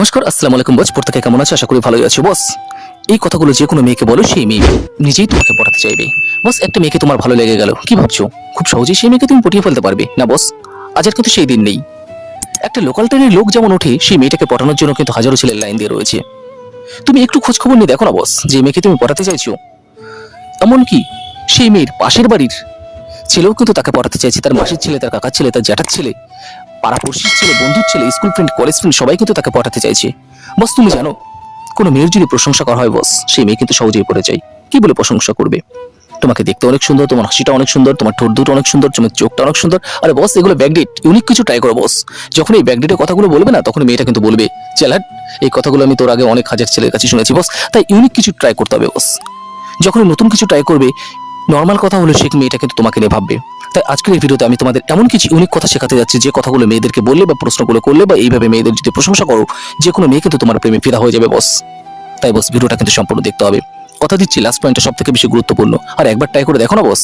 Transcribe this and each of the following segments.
নমস্কার, আসসালামু আলাইকুম বস। প্রত্যেকে কেমন আছে? আশা করি ভালোই আছো বস। এই কথাগুলো যে কোনো মেয়েকে বলো, সেই মেয়ে নিজেই তোমাকে পড়াতে চাইবে। বস, একটা মেয়েকে তোমার ভালো লেগে গেল। কি ভাবছ? খুব সহজেই সেই মেয়েকে তুমি পটিয়ে ফেলতে পারবে। না বস, আজের কিন্তু সেই দিন নেই। একটা লোকাল ট্রেনের লোক যেমন ওঠে, সেই মেয়েটাকে পটানোর জন্য কিন্তু হাজারো ছেলের লাইন দিয়ে রয়েছে। তুমি একটু খোঁজ খবর নিয়ে দেখো না বস, যে মেয়েকে তুমি পড়াতে চাইছো। এমনকি সেই মেয়ের পাশের বাড়ির ছেলেও কিন্তু তাকে পড়াতে চাইছে। তার মাসির ছেলে, তার কাকার ছেলে, তার জ্যাঠার ছেলে। পাড়াপড়শির ছেলে, বন্ধুর ছেলে, স্কুল ফ্রেন্ড কলেজ ফ্রেন্ড সবাই কিন্তু তাকে পটাতে চাইছে। বস, তুমি জানো, কোনো মেয়ের যদি প্রশংসা করা হয়, বস, সেই মেয়ে কিন্তু সহজেই পড়ে যায়। কি বলে প্রশংসা করবে? তোমাকে দেখতে অনেক সুন্দর, তোমার হাসিটা অনেক সুন্দর, তোমার ঠোঁট দুটো অনেক সুন্দর, তোমার চোখটা অনেক সুন্দর। আরে বস, এগুলো ব্যাকডেট ইউনিক কিছু ট্রাই করো, বস। যখন এই ব্যাকডেটের কথাগুলো বলবে না, তখন মেয়েটা কিন্তু বলবে চেলাট এই কথাগুলো আমি তোর আগে অনেক হাজার ছেলের কাছে শুনেছি, বস। তাই ইউনিক কিছু ট্রাই করতে হবে, বস। যখন নতুন কিছু ট্রাই করবে নর্মাল কথা হলো, সে মেয়েটা কিন্তু তোমাকে নিয়ে ভাববে। তাই আজকের এই ভিডিওতে আমি তোমাদের এমন কিছু ইউনিক কথা শেখাতে যাচ্ছি, যে কথাগুলো মেয়েদেরকে বললে বা প্রশ্নগুলো করলে বা এইভাবে মেয়েদের যদি প্রশংসা করো যে কোনো মেয়ে কিন্তু তোমার প্রেমে ফেরা হয়ে যাবে বস তাই বস ভিডিওটা কিন্তু সম্পূর্ণ দেখতে হবে। কথা দিচ্ছি লাস্ট পয়েন্টটা সব থেকে বেশি গুরুত্বপূর্ণ। আর একবার ট্রাই করে দেখো না বস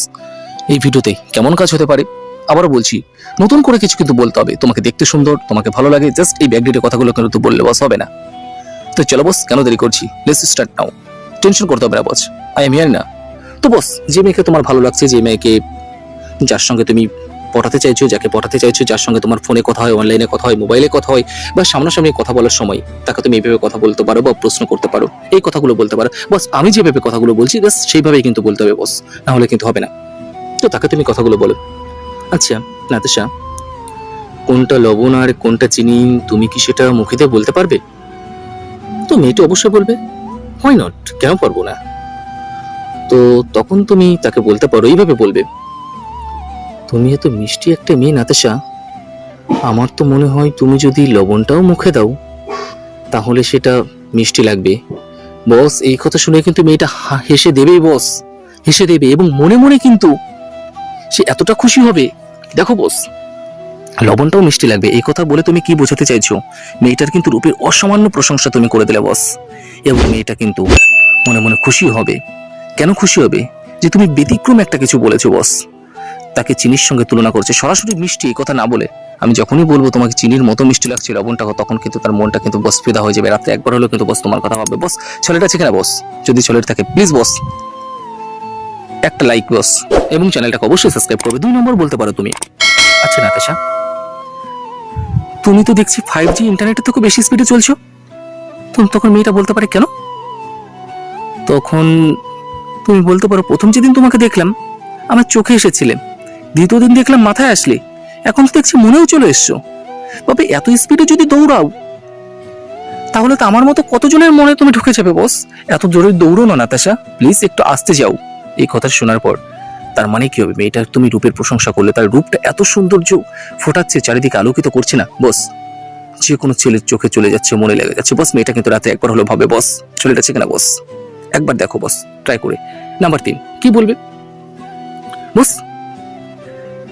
এই ভিডিওতে কেমন কাজ হতে পারে। আবারও বলছি, নতুন করে কিছু কিন্তু বলতে হবে। তোমাকে দেখতে সুন্দর, তোমাকে ভালো লাগে জাস্ট এই ব্যাকডেটের কথাগুলো কিন্তু বললে বস হবে না। তো চলো বস কেন দেরি করছি? লেটস স্টার্ট নাও টেনশন করতে হবে না বস আই এম হিয়ার না। তো বস যে মেয়েকে তোমার ভালো লাগছে, যে মেয়েকে যার সঙ্গে তুমি পড়াতে চাইছো, যাকে পড়াতে চাইছো, যার সঙ্গে তোমার ফোনে কথা হয় অনলাইনে কথা হয় মোবাইলে কথা হয়, বা সামনাসামনি কথা বলার সময় তাকে তুমি এইভাবে কথা বলতে পারো বা প্রশ্ন করতে পারো, এই কথাগুলো বলতে পারো। বস, আমি যেভাবে কথাগুলো বলছি জাস্ট সেইভাবেই কিন্তু বলতে হবে, বস। না হলে কিন্তু হবে না। তো তাকে তুমি কথাগুলো বলো। আচ্ছা নাতেশা, কোনটা লবণ আর কোনটা চিনি তুমি কি সেটা মুখেতে বলতে পারবে? তো মেয়েটি অবশ্যই বলবে হয় নট কেন পারব না? তো তখন তুমি তাকে বলতে পারো, এইভাবে বলবে। তুমি এত মিষ্টি একটা মেয়ে, নাতেশা। আমার তো মনে হয় তুমি যদি লবণটাও মুখে দাও, তাহলে সেটা মিষ্টি লাগবে। বস, এই কথা শুনে কিন্তু মেয়েটা হেসে দেবেই বস, হেসে দেবে এবং মনে মনে কিন্তু সে এতটা খুশি হবে। দেখো বস, লবণটাও মিষ্টি লাগবে। এই কথা বলে তুমি কি বোঝাতে চাইছো? মেয়েটার কিন্তু রূপের অসামান্য প্রশংসা তুমি করে দিলে বস, এবং মেয়েটা কিন্তু মনে মনে খুশি হবে। কেন খুশি হবে? যে তুমি ব্যতিক্রম একটা কিছু বলেছ বস। তাকে চিনির সঙ্গে তুলনা করছে। সরাসরি মিষ্টি এই কথা না বলে আমি যখনই বলব তোমাকে চিনির মতো মিষ্টি লাগছে লবণটা তখন কিন্তু তার মনটা কিন্তু বস ফিদা হয়ে যাবে। রাতে একবার হলেও কিন্তু বস তোমার কথা ভাববে। বস, ছেলেটা আছে বস? যদি ছেলেটা থাকে প্লিজ বস। একটা লাইক বস। এবং চ্যানেলটাকে অবশ্যই সাবস্ক্রাইব করবে। দুই নম্বর বলতে পারো তুমি। আচ্ছা নাতাশা। তুমি তো দেখছি ফাইভ জি ইন্টারনেটে তো খুব বেশি স্পিডে চলছো। তুমি তখন মেয়েটা বলতে পারে কেন? তখন তুমি বলতে পারো, প্রথম যেদিন তোমাকে দেখলাম, আমার চোখে এসেছিলে। দ্বিতীয় দিন দেখলাম মাথায় আসলে। এখন তো দেখছি মনেও চলে এসছো। তবে এত স্পিডে যদি দৌড়াও, তাহলে তো আমার মতো কতজনের মনে তুমি ঢুকে যাবে বস এত জোরে দৌড়ো না নাতাশা প্লিজ একটু আসতে যাও। এই কথা শোনার পর, তার মানে কি হবে? মেয়েটার তুমি রূপের প্রশংসা করলে, তার রূপটা এত সৌন্দর্য ফোটাচ্ছে, চারিদিকে আলোকিত করছে না বস যে কোনো ছেলের চোখে চলে যাচ্ছে, মনে লেগে যাচ্ছে। বস মেয়েটা কিন্তু রাতে একবার হলো ভাবে বস চলে যাচ্ছে কিনা বস একবার দেখো বস ট্রাই করে। নাম্বার তিন, কি বলবে? বস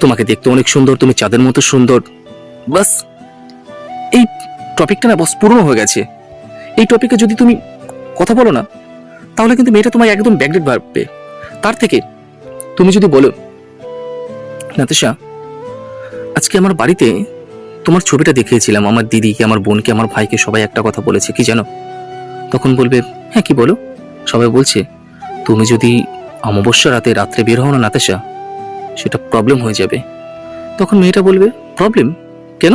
তোমাকে দেখতে অনেক সুন্দর, তুমি চাঁদের মতো সুন্দর। বাস, এই টপিকটা না বস পুরনো হয়ে গেছে। এই টপিকে যদি তুমি কথা বলো না, তাহলে কিন্তু মেয়েটা তোমায় একদম ব্যাকডেট ভাববে। তার থেকে তুমি যদি বলো, নাতেশা, আজকে আমার বাড়িতে তোমার ছবিটা দেখিয়েছিলাম, আমার দিদিকে, আমার বোনকে, আমার ভাইকে, সবাই একটা কথা বলেছে, কি জানো? তখন বলবে হ্যাঁ কি বলো? সবাই বলছে, তুমি যদি অমাবস্যা রাতে রাত্রে বের হও না, নাতেশা সেটা প্রবলেম হয়ে যাবে। তখন মেয়েটা বলবে প্রবলেম কেন?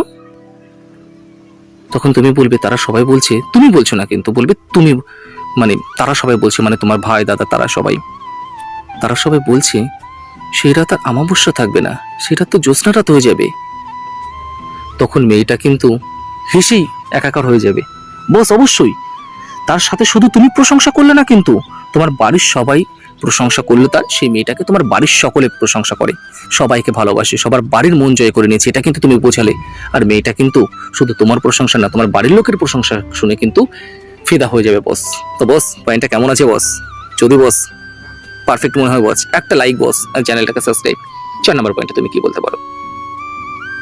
তখন তুমি বলবে, তারা সবাই বলছে, তুমি বলছো না কিন্তু। বলবে, তুমি মানে তারা সবাই বলছে মানে তোমার ভাই, দাদা, তারা সবাই। তারা সবাই বলছে সেই রাত আর আমাবস্যা থাকবে না, সেটা তো জ্যোৎস্না রাত হয়ে যাবে। তখন মেয়েটা কিন্তু হেসেই একাকার হয়ে যাবে। বস, অবশ্যই। তার সাথে শুধু তুমি প্রশংসা করলে না কিন্তু, তোমার বাড়ির সবাই প্রশংসা করল তার, সেই মেয়েটাকে তোমার বাড়ির সকলে প্রশংসা করে। সবাইকে ভালোবাসে, সবার বাড়ির মন জয় করে নিয়েছে, এটা কিন্তু তুমি বোঝালে। আর মেয়েটা কিন্তু শুধু তোমার প্রশংসা না, তোমার বাড়ির লোকের প্রশংসা শুনে কিন্তু ফিদা হয়ে যাবে বস তো বস পয়েন্টটা কেমন আছে বস যদি বস পারফেক্ট মনে হয় বস একটা লাইক বস আর চ্যানেলটাকে সাবস্ক্রাইব চার নম্বর পয়েন্টে তুমি কি বলতে পারো?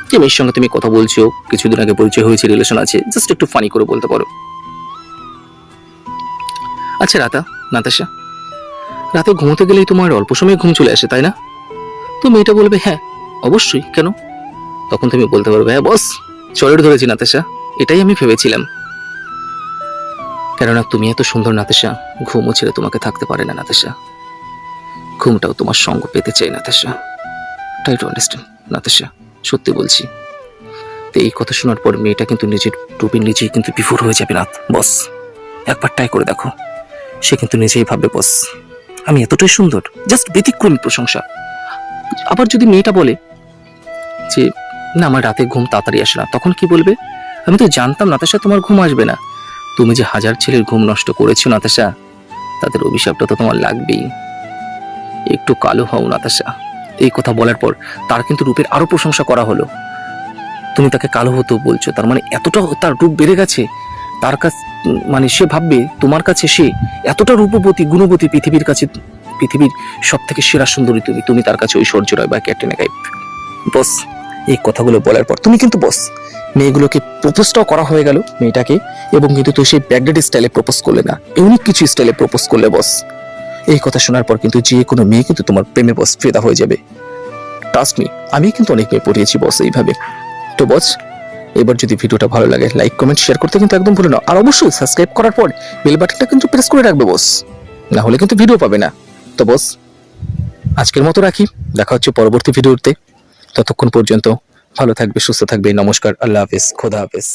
যে মেয়ের সঙ্গে তুমি কথা বলছো? কিছুদিন আগে পরিচয় হয়েছে রিলেশন আছে জাস্ট একটু ফানি করে বলতে পারো। আচ্ছা রাতা, নাতাশা। রাতে ঘুমোতে গেলেই তোমার অল্প সময় ঘুম চলে আসে, তাই না? তো মেয়েটা বলবে হ্যাঁ অবশ্যই, কেন? তখন তুমি বলতে পারবে হ্যাঁ বস চলের ধরেছি, নাতেশা, এটাই আমি ভেবেছিলাম। কেননা তুমি এত সুন্দর, নাতেশা, ঘুমও ছেড়ে তোমাকে থাকতে পারে না, নাতেশা। ঘুমটাও তোমার সঙ্গ পেতে চাই, নাতেশা। টাই টু আন্ডারস্ট্যান্ড নাতেশা, সত্যি বলছি। তো এই কথা শোনার পর মেয়েটা কিন্তু নিজের টুপির নিজেই কিন্তু বিফোর হয়ে যাবে না বস। একবার ট্রাই করে দেখো। সে কিন্তু নিজেই ভাববে, বস আমি এতটাই সুন্দর জাস্ট ব্যতিক্রমী প্রশংসা। আবার যদি মেয়েটা বলে যে, না, আমার রাতে ঘুম তাড়াতাড়ি আসে না, তখন কি বলবে? আমি তো জানতাম নাতাশা তোমার ঘুম আসবে না। তুমি যে হাজার ছেলের ঘুম নষ্ট করেছ নাতাশা, তাদের অভিশাপটা তো তোমার লাগবেই। একটু কালো হও নাতাশা। এই কথা বলার পর তার কিন্তু রূপের আরও প্রশংসা করা হলো। তুমি তাকে কালো হতো বলছো, তার মানে এতটা তার রূপ বেড়ে গেছে তার কাছ মানে সে ভাববে তোমার কাছে সে এতটা রূপবতী, গুণবতী পৃথিবীর কাছে, পৃথিবীর সব থেকে সেরা সুন্দরী তুমি তুমি তার কাছে ঐশ্বর্য রায় বা ক্যাটেনে গাইব বস, এই কথাগুলো বলার পর, তুমি কিন্তু বস, মেয়েগুলোকে প্রপোজটাও করা হয়ে গেল মেয়েটাকে, এবং কিন্তু তুই সেই ব্যাকডেড স্টাইলে প্রপোজ করলে না, ইউনিক কিছু স্টাইলে প্রপোজ করলে বস। এই কথা শোনার পর কিন্তু যে কোনো মেয়ে কিন্তু তোমার প্রেমে বস ফেদা হয়ে যাবে। ট্রাস্ট মি আমি কিন্তু অনেক মেয়ে পড়িয়েছি বস এইভাবে। তো বস এবার যদি ভিডিওটা ভালো লাগে লাইক কমেন্ট শেয়ার করতে কিন্তু একদম ভুলো না। আর অবশ্যই সাবস্ক্রাইব করার পর বেল বাটনটা কিন্তু প্রেস করে রাখবে বস না হলে কিন্তু ভিডিও পাবে না। তো বস আজকের মতো রাখি। দেখা হচ্ছে পরবর্তী ভিডিওতে। ততক্ষণ পর্যন্ত ভালো থাকবে, সুস্থ থাকবে। নমস্কার, আল্লাহ হাফেজ, খোদা হাফেজ।